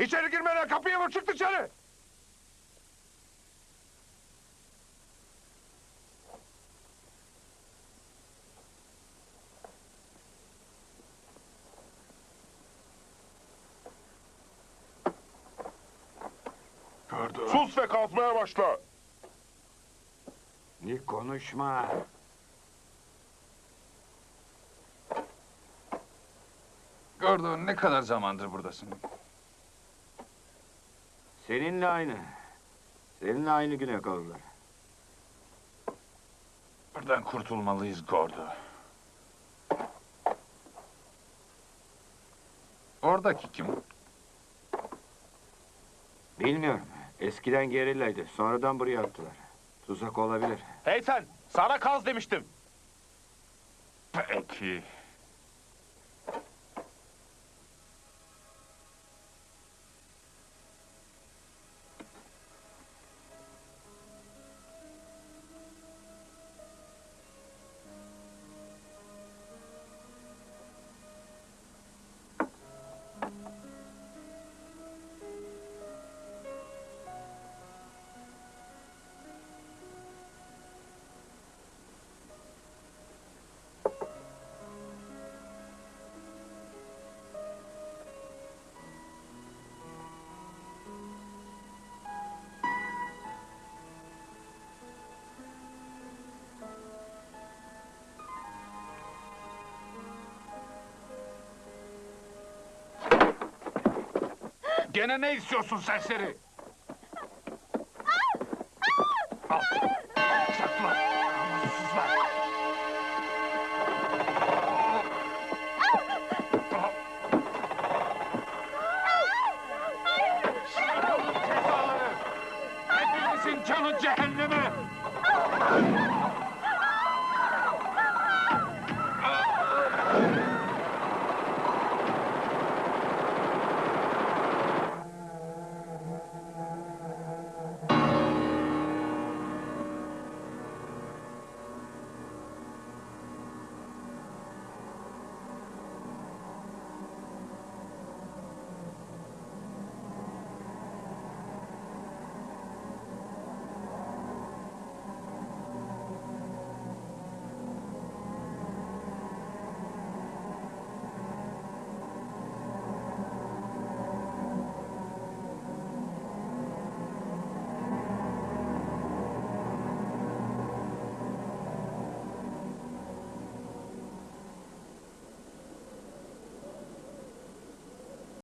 İçeri girmeden kapıyı vur çık dışarı. Sus ve kazmaya başla. Nick konuşma. Gordo ne kadar zamandır buradasın? Seninle aynı. Seninle aynı güne kaldılar. Buradan kurtulmalıyız Gordo. Oradaki kim? Bilmiyorum. Eskiden gerillaydı. Sonradan buraya attılar. Tuzak olabilir. Hey sen sana kaz demiştim. Peki. Gene ne istiyorsun serseri? Al. Sakla. Namussuzlar. Cezaları. Hepinizin canı cehennem.